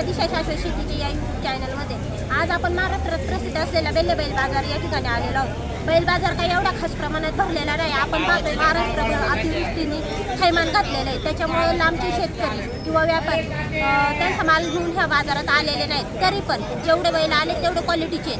आपल्या दिशा शाश्वत शेतीच्या या यूट्यूब चॅनलमध्ये आज आपण महाराष्ट्रात प्रसिद्ध असलेला बेल्लेबैल बाजार या ठिकाणी आलेलो आहोत. बैल बाजार काही एवढा खास प्रमाणात भरलेला नाही. आपण पाहतोय महाराष्ट्रभर अतिवृष्टीने थैमान घातलेलं आहे. त्याच्यामुळे लांबचे शेतकरी किंवा व्यापारी त्यांचा माल घेऊन ह्या बाजारात आलेले नाहीत. तरी पण जेवढे बैल आले तेवढे क्वालिटीचे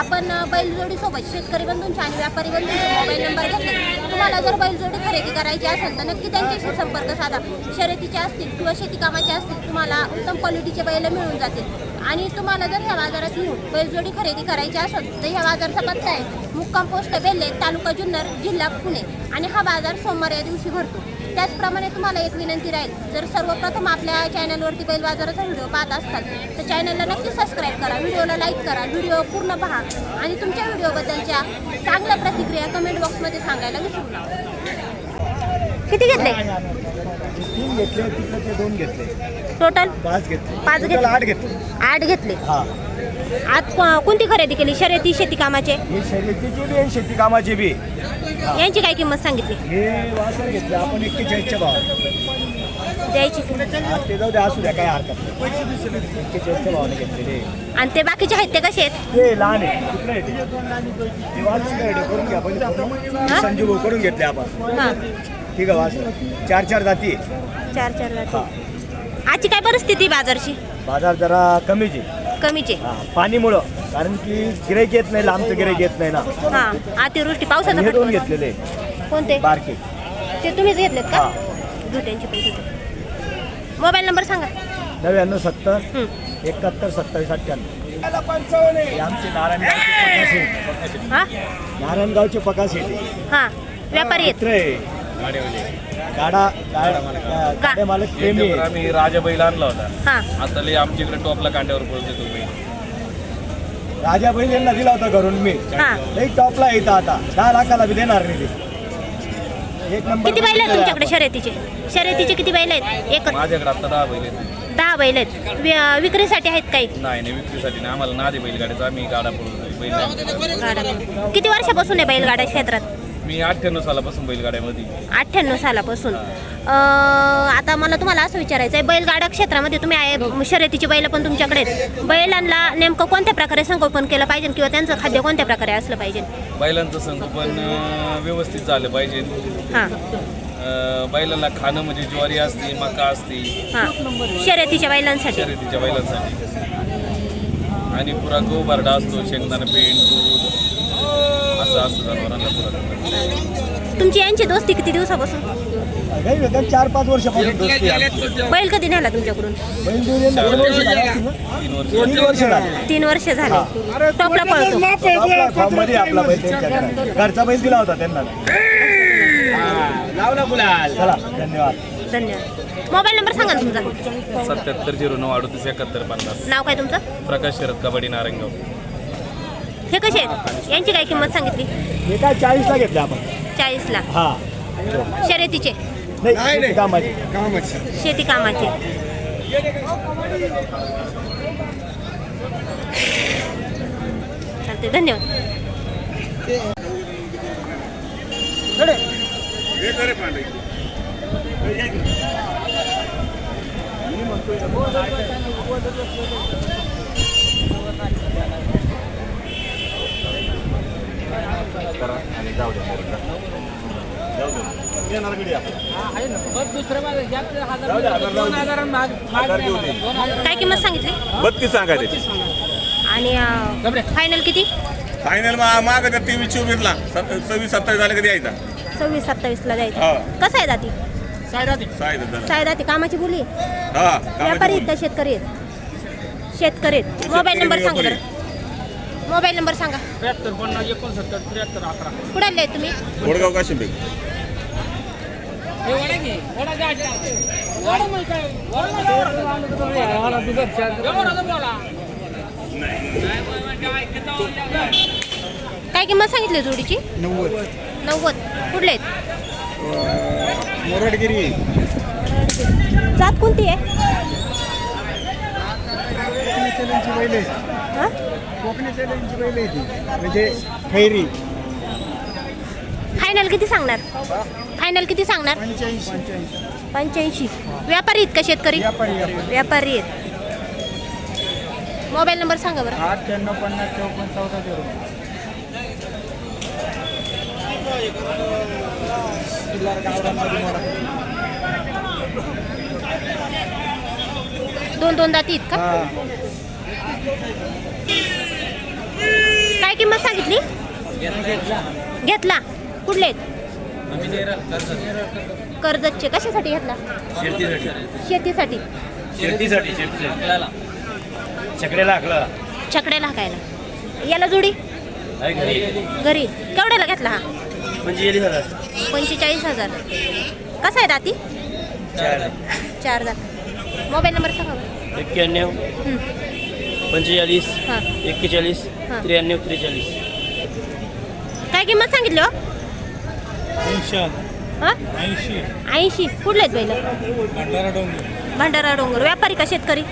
आपण बैलजोडीसोबत शेतकरी बंधूंचे आणि व्यापारी बंधूंचे मोबाईल नंबर घेतले. तुम्हाला जर बैलजोडी खरेदी करायची असेल तर नक्की त्यांच्याशी संपर्क साधा. शर्यतीचे असतील किंवा शेती कामाचे असतील तुम्हाला उत्तम क्वालिटीचे बैल मिळून जातील. आणि तुम्हाला जर ह्या बाजारात येऊन बैलजोडी खरेदी करायची असेल तर ह्या बाजारचा पत्ता आहे. मुक्काम पोस्ट बेल्ले तालुका जुन्नर जिल्हा पुणे. आणि हा बाजार सोमवार या दिवशी भरतो. त्याचप्रमाणे तुम्हाला एक विनंती राहील जर सर्वप्रथम आपल्या चॅनलवरती बैल बाजाराचा व्हिडिओ पाहत असताल तर चॅनलला नक्की सबस्क्राईब करा व्हिडिओला लाईक करा व्हिडिओ पूर्ण पहा. आणि तुमच्या व्हिडिओबद्दलच्या चांगल्या प्रतिक्रिया कमेंट बॉक्समध्ये सांगायला विसरू नका. किती घेतले? तीन घेतले दोन घेतले. टोटल पाच घेतले. पाच घेतले. आठ घेतले. आठ घेतले. हा. आज को- कोणती खरेदी केली? शर्यती शेती कामाचे? हे शर्यतीची बी आणि शेती कामाची बी. यांची काय किंमत सांगितली? हे वासर घेतले. आपण एक्केचाळीसच्या भाव द्यायची. ते जाऊ द्या असू द्या काय हरकत नाही. एक्केचाळीसच्या भावाने घेतलेले आणि ते बाकीचे आहेत ते कसे आहेत? ते लहान आहे कुठलं आहे ते? वासर काय आहे? करून घ्या पहिले संजीव भाऊ करून घेतले आपण. हां. ठीक आहे वासर चार चार जाती आहे. चार चार हा. जाती आजची काय परिस्थिती बाजारची? बाजार जरा कमीच आहे. कमीचे हा पाणीमुळं. कारण की गिराईक येत नाही लांबचं गिराईक येत नाही ना. हां अतिवृष्टी पावसाचा हे दोन फटका घेतलेले कोणते? बारके. ते तुम्हीच घेतलेत का? हा. मोबाईल नंबर सांगा. नव्याण्णव सत्तर हं. एकाहत्तर सत्तावीस अठ्ठ्याण्णव. हे आमचे नारायणगावचे पकास आहे. हां? नारायणगावचे पकास येते हां व्यापारी आहेत. मित्र आहे गाडा गाडा गाड्या मालक. प्रेमी याच्यावर आहे. आम्ही राजा बैल आणला होता. हां. आता लय आमच्या इकडे टॉपला कांड्यावर पळतो तो बैल. राजा बैल यांना दिला होता घरून मी. हां. एक टॉपला येतं आता. दहा लाखाला बी देणार नाही ते. एक नंबर किती बैल आहेत तुमच्याकडे शर्यतीचे? शर्यतीचे किती बैल आहेत? एक माझ्याकडे आता दहा बैल आहेत. दहा बैल आहेत. वि- विक्रीसाठी आहेत काही? नाही नाही विक्रीसाठी नाही. आम्हाला नादे बैलगाड्याचा. आम्ही गाडा पळतो बैल नाही. गाड्या किती वर्षापासून आहे बैलगाड्या क्षेत्रात? मी अठ्ठ्याण्णव सालापासून बैलगाड्यामध्ये. अठ्ठ्याण्णव सालापासून. अं, आता मला तुम्हाला असं विचारायचं आहे बैलगाडा क्षेत्रामध्ये तुम्ही आहे शर्यतीची बैल पण तुमच्याकडे आहेत. बैलांना नेमकं कोणत्या प्रकारे संगोपन केलं पाहिजे किंवा त्यांचं खाद्य कोणत्या प्रकारे असलं पाहिजे? बैलांचं संगोपन अं, व्यवस्थित झालं पाहिजे. हां. अं, बैलांना खाणं म्हणजे ज्वारी असते मका असते. हां. शर्यतीच्या बैलांसाठी. शर्यतीच्या बैलांसाठी. आणि पुरा गोबारडा असतो शेंगदाणा पेंट दूध जनावरांना तुमची यांची दोस्ती किती दिवसापासून? नाही, नाही, चार पाच वर्षापासून दोस्ती आहे आमची. बैल कधी नेला तुमच्याकडून? बैल देऊन यांना दोन वर्ष झाली असतील ना? तीन वर्ष. वर्ष झाली. तीन वर्ष झाले. टॉपला पळतो. आपला फॉर्ममध्ये आपला बैल त्यांच्याकडे घरचा बैल दिला होता त्यांना. चला धन्यवाद. धन्यवाद. मोबाईल नंबर सांगा ना तुमचा. सत्याहत्तर झिरो नऊ अडतीस एकाहत्तर पन्नास. नाव काय तुमचं? प्रकाश शरद कबड्डी नारायणगाव हे कसे आहेत? यांची काय किंमत सांगितली? हे काय चाळीसला घेतले आपण. चाळीसला. हा. शर्यतीचे? नाही शेती कामाची शेती कामाचे. चालते धन्यवाद. काय किंमत सांगितली? बत्तीस सांगा त्याची. आणि फायनल किती? फायनल माग त्या तेवीस चोवीसला. सव्वीस सत्तावीस झाले कधी यायचा? सव्वीस सत्तावीसला जायचं. हा. कसं आहे दाती? साहेब साय दाती कामाची बोली हा व्यापारी आहेत का शेतकरी आहेत? शेतकरी आहेत. मोबाईल नंबर सांगा बरं मोबाईल नंबर सांगा. त्र्याहत्तर पन्नास एकोणसत्तर त्र्याहत्तर अकरा. कुठे आले तुम्ही? वडगाव काशिंबे काय वडा वडा बोला काय? किंमत सांगितली जोडीची? नव्वद. नव्वद. कुठले आहेत? मोरडगिरी. जात कोणती आहे? बैल म्हणजे खैरी. फायनल किती सांगणार? फायनल किती सांगणार? पंच्याऐंशी. पंच्याऐंशी. पंच्याऐंशी व्यापारी आहेत का शेतकरी? व्यापारी व्यापारी. व्यापारी आहेत. मोबाईल नंबर सांगा बरं. अठ्ठ्याण्णव पन्नास चौपन्न चौदा झिरो दोन दोन दाती आहेत का? काय किंमत सांगितली? घेतला. कुठले आहेत? कर्जतचे. कशासाठी घेतला? शेतीसाठी. शेतीसाठी छकड्याला छकड्याला हाकायला. याला जोडी? घरी. केवढ्याला घेतला हा? पंचेचाळीस हजार. कसा आहे दाती? चार. दात. मोबाईल नंबर सांगा. एक्क्याण्णव. पंचेचाळीस हां. एक्केचाळीस हां. त्र्याण्णव त्रेचाळीस. काय किंमत सांगितली हो? ऐंशी हा? ऐंशी. ऐंशी. कुठले आहेत पहिलं भंडारा डोंगर. भंडारा डोंगर. व्यापारी का शेतकरी?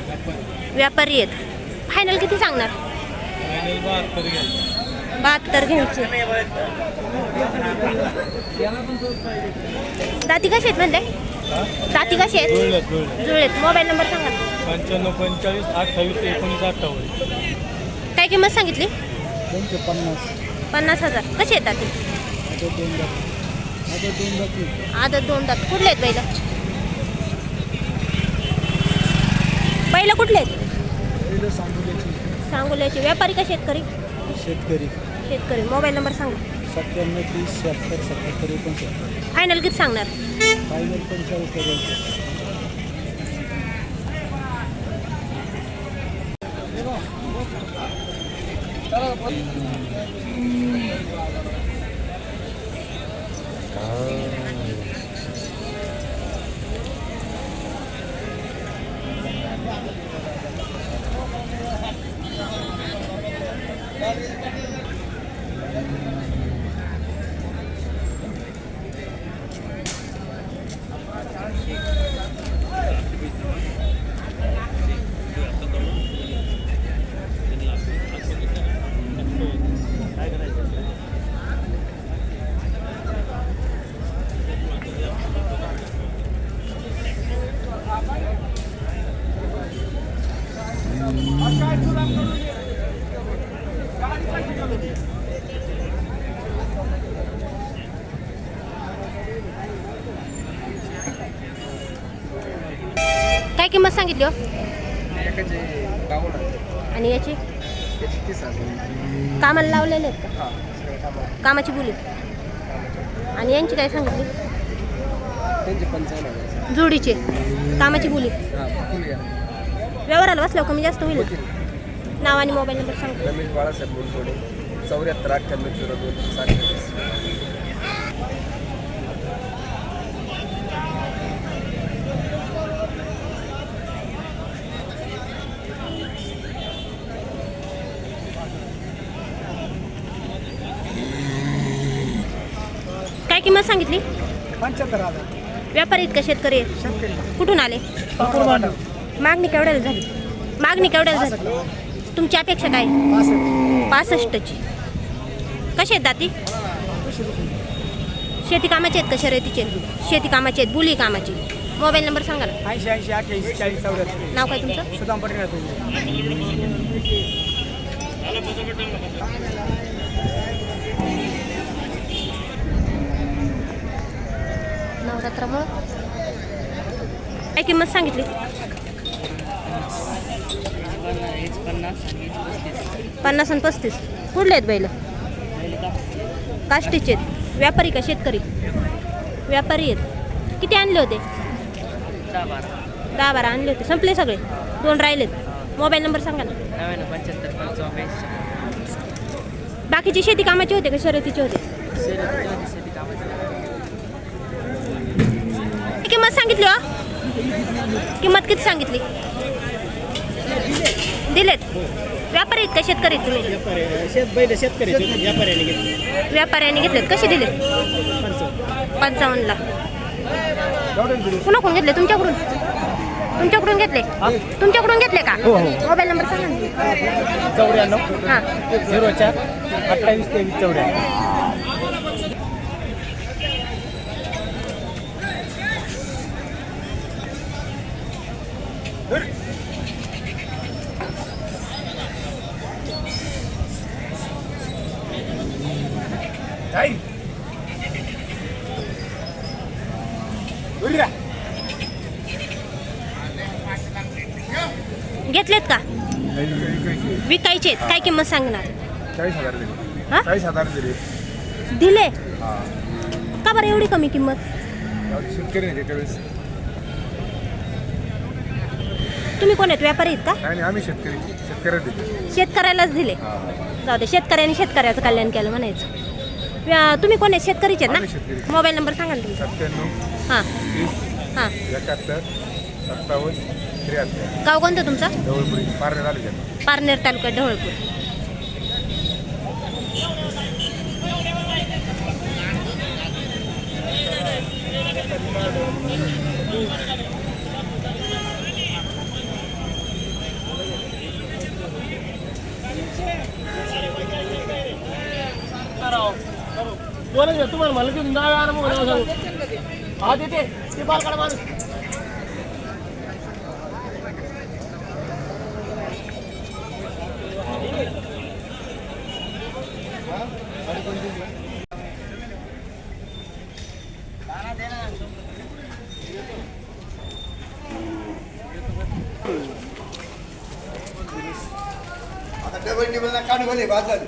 व्यापारी. आहेत. फायनल किती सांगणार? बहात्तर घ्या बहात्तर घ्यायचे. दाती कशी आहेत म्हणले? दाती कशी आहेत? जुळल्यात जुळल्यात जुळलेत. मोबाईल नंबर सांगा ना. पंच्याण्णव पंचेचाळीस अठ्ठावीस एकोणीस अठ्ठावन्न. काय किंमत सांगितली? त्यांचे पन्नास. पन्नास हजार. कशी आहेत दाती? आता दोन जाती आता दोन आदत दोन दात. कुठले आहेत बैल? बैल कुठले आहेत? पहिलं सांगोल्याची. सांगोल्याचे. व्यापारी का शेतकरी शेतकरी. शेतकरी. मोबाईल नंबर सांगा. सत्त्याण्णव तीस शहात्तर सत्याहत्तर एकोणसत्तर. फायनल किती सांगणार? फायनल पंचेचाळीस पर्यंत काय किंमत सांगितली हो? आणि याची? कामाला लावलेले आहेत का? कामाची बोली आणि यांची काय सांगितली? जोडीचे. कामाची बोली व्यवहाराला बसल्यावर कमी जास्त होईल ना? नाव आणि मोबाईल नंबर सांगतो रमेश बाळासाहेब बोलतोडे चौऱ्याहत्तर अठ्ठ्याण्णव झिरो दोन सातशे किंमत सांगितली? पंच्याहत्तर हजार. व्यापारी आहेत का शेतकरी शेतकरी. कुठून आले? ठाकूर मागणी केवढ्याला झाली? मागणी केवढ्याला झाली? तुमची अपेक्षा काय? पासष्टची. कशी आहेत दाती? शेती कामाचे आहेत का शर्यतीचे? शेती कामाचे आहेत बुली कामाची. मोबाईल नंबर सांगा ना. ऐंशी ऐंशी अठ्ठ्याऐंशी चाळीस चौऱ्याहत्तर. नाव काय तुमचं? सुदाम पटेल नवरात्रामुळं काय किंमत सांगितली? पन्नास आणि पस्तीस. कुठले आहेत बैल? काष्टीचे आहेत. व्यापारी का शेतकरी? व्यापारी आहेत. किती आणले होते? दहा बारा आणले होते. संपले सगळे? दोन राहिलेत मोबाईल नंबर सांगा ना. बाकीची शेती कामाची होते का शर्यतीचे होते. किंमत सांगितली हो? किंमत किती सांगितली? दिलेत. व्यापारी आहेत का शेतकरी आहेत तुम्ही? शेत बैल शेतकरी व्यापाऱ्याने घेतले व्यापाऱ्यांनी घेतलेत. कसे दिले पंचावन्नला. कुणाकडून घेतले? तुमच्याकडून? तुमच्याकडून घेतले? तुमच्याकडून घेतले का? मोबाईल नंबर सांगा ना. चौऱ्याण्णव हां. झिरो चार अठ्ठावीस तेवीस चौऱ्याण्णव. घेतलेत का? विकायचे काय किंमत सांगणार? चाळीस हजार दिले. हा? दिले. का बरं एवढी कमी किंमत? तुम्ही कोण आहेत? व्यापारी आहेत का? आम्ही शेतकरी. शेतकऱ्यालाच दिले. हा. जाऊ दे शेतकऱ्याने शेतकऱ्याचं कल्याण केलं म्हणायचं. व्या- तुम्ही कोण आहेत? शेतकरीचे आहेत आम्ही ना. मोबाईल नंबर सांगा ना तुमचा. सत्त्याण्णव हां. हां. एकाहत्तर सत्तावन्न त्र्याहत्तर. गाव कोणतं तुमचं? जवळपुरी पारणे तालुक्यात. पारनेर तालुका ढवळपूर. तुम्हाला मला की नाव आलं मग सांगू. हा देते ते बालकाडा माणूस आता डबल टेबल काढून बाजार